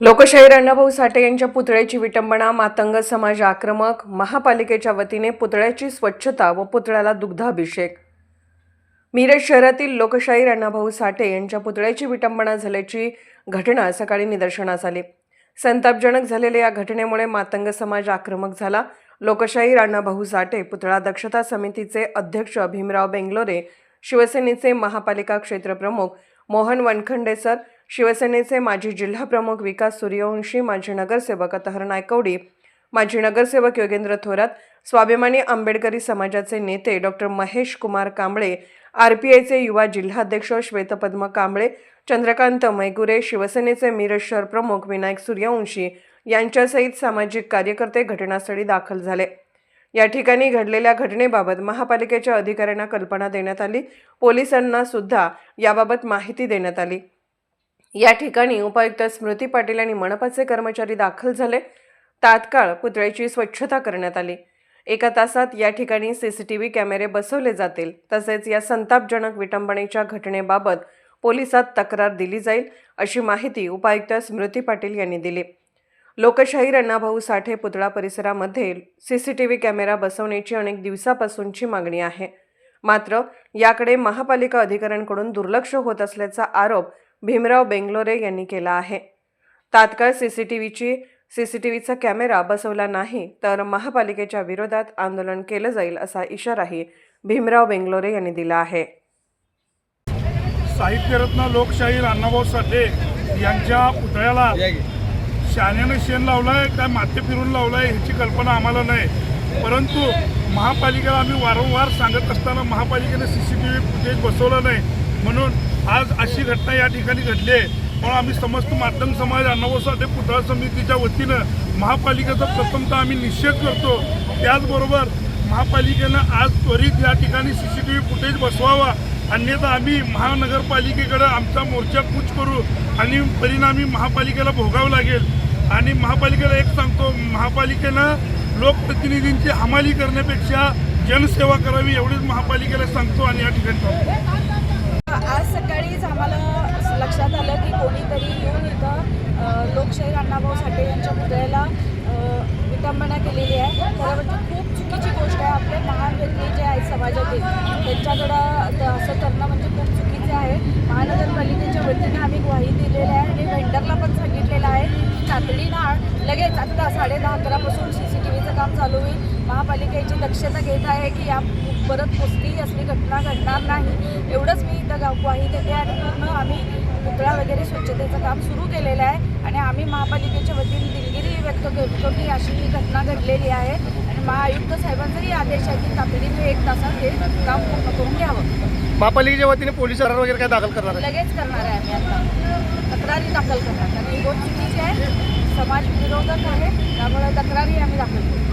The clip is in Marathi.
लोकशाहीर अण्णाभाऊ साठे यांच्या पुतळ्याची विटंबना मातंग समाज आक्रमक महापालिकेच्या वतीने पुतळ्याची स्वच्छता व पुतळ्याला दुग्धाभिषेक. मिरज शहरातील लोकशाहीर अण्णाभाऊ साठे यांच्या पुतळ्याची विटंबना झाल्याची घटना सकाळी निदर्शनास आली. संतापजनक झालेल्या या घटनेमुळे मातंग समाज आक्रमक झाला. लोकशाहीर अण्णाभाऊ साठे पुतळा दक्षता समितीचे अध्यक्ष भीमराव बेंगलोरे शिवसेनेचे महापालिका क्षेत्रप्रमुख मोहन वनखंडे सर शिवसेनेचे माजी जिल्हाप्रमुख विकास सूर्यवंशी माजी नगरसेवक अतहर नायकवडी माजी नगरसेवक योगेंद्र थोरात स्वाभिमानी आंबेडकरी समाजाचे नेते doctor Mahesh Kumar Kamble R P आयचे युवा जिल्हाध्यक्ष श्वेतपद्म कांबळे चंद्रकांत मैगुरे शिवसेनेचे मिरज शहर प्रमुख विनायक सूर्यवंशी यांच्यासहित सामाजिक कार्यकर्ते घटनास्थळी दाखल झाले. या ठिकाणी घडलेल्या घटनेबाबत महापालिकेच्या अधिकाऱ्यांना कल्पना देण्यात आली. पोलिसांना सुद्धा याबाबत माहिती देण्यात आली. या ठिकाणी उपायुक्त स्मृती पाटील आणि मनपाचे कर्मचारी दाखल झाले. तात्काळ पुतळ्याची स्वच्छता करण्यात आली. एका तासात या ठिकाणी सीसीटीव्ही कॅमेरे बसवले जातील. तसेच या संतापजनक विटंबनेच्या घटनेबाबत पोलिसात तक्रार दिली जाईल अशी माहिती उपायुक्त स्मृती पाटील यांनी दिली. लोकशाहीर अण्णाभाऊ साठे पुतळा परिसरामध्ये सीसीटीव्ही कॅमेरा बसवण्याची अनेक दिवसापासूनची मागणी आहे. मात्र याकडे महापालिका अधिकाऱ्यांकडून दुर्लक्ष होत असल्याचा आरोप भीमराव बेंगलोरे यांनी केला आहे. तात्काळ सी सी टी व्हीची सी सी टी व्हीचा कॅमेरा बसवला नाही तर महापालिकेच्या विरोधात आंदोलन केलं जाईल असा इशाराही भीमराव बेंगलोरे यांनी दिला आहे. साहित्यरत्न लोकशाहीर अण्णाभाऊ साठे यांच्या पुतळ्याला शाण्यानं शेण लावलंय काय माथे फिरून लावलंय ह्याची कल्पना आम्हाला नाही. परंतु महापालिकेला आम्ही वारंवार सांगत असताना महापालिकेने C C T V footage बसवलं नाही. म्हणून आज अशी घटना या ठिकाणी घडली आहे. म्हणून आम्ही समस्त माध्यम समाज अण्णाभाऊ पुतळा समितीच्या वतीनं महापालिकेचा प्रथमतः आम्ही निषेध करतो. त्याचबरोबर महापालिकेनं आज त्वरित या ठिकाणी C C T V footage बसवावा. अन्यथा आम्ही महानगरपालिकेकडं आमचा मोर्चा कूच करू आणि परिणामी महापालिकेला भोगावं लागेल. आणि महापालिकेला एक सांगतो महापालिकेनं लोकप्रतिनिधींची हमाली करण्यापेक्षा जनसेवा करावी एवढीच महापालिकेला सांगतो आणि या ठिकाणी थांबतो. आज सकाळीच आम्हाला लक्षात आलं की कोणीतरी येऊन इथं अ, लोकशाहीर अण्णाभाऊ साठे यांच्या पुतळ्याला विटंबना केलेली आहे. खरं म्हणजे खूप चुकीची गोष्ट आहे. आपले महान व्यक्ती जे आहेत समाजातील त्यांच्याकडं असं करणं म्हणजे खूप चुकीचं आहे. महानगरपालिकेच्या वतीने आम्ही ग्वाही दिलेली आहे आणि व्हेंडरला पण सांगितलेलं आहे की तातडीनं लगेच आत्ता साडे दहा अकरापासून सी सी टी व्हीचं काम चालू होईल. महापालिकेची दक्षता घेत आहे की या परत कुस्ती असली घटना घडणार नाही. एवढंच मी इथं ग्वाही देते आणि पूर्ण आम्ही पुतळा वगैरे स्वच्छतेचं काम सुरू केलेलं आहे. आणि आम्ही महापालिकेच्या वतीने दिलगिरी व्यक्त करतो की अशी ही घटना घडलेली आहे. आणि महाआयुक्त साहेबांचाही आदेश आहे की तातडीने एक तासात हे काम पूर्ण करून घ्यावं. महापालिकेच्या वतीने पोलीस वगैरे काय दाखल करणार लगेच करणार आहे आम्ही आता. तक्रारी दाखल करणार. कारण ही गोष्ट चुकीची आहे. समाज विरोधक आहे. त्यामुळे तक्रारी आम्ही दाखल करू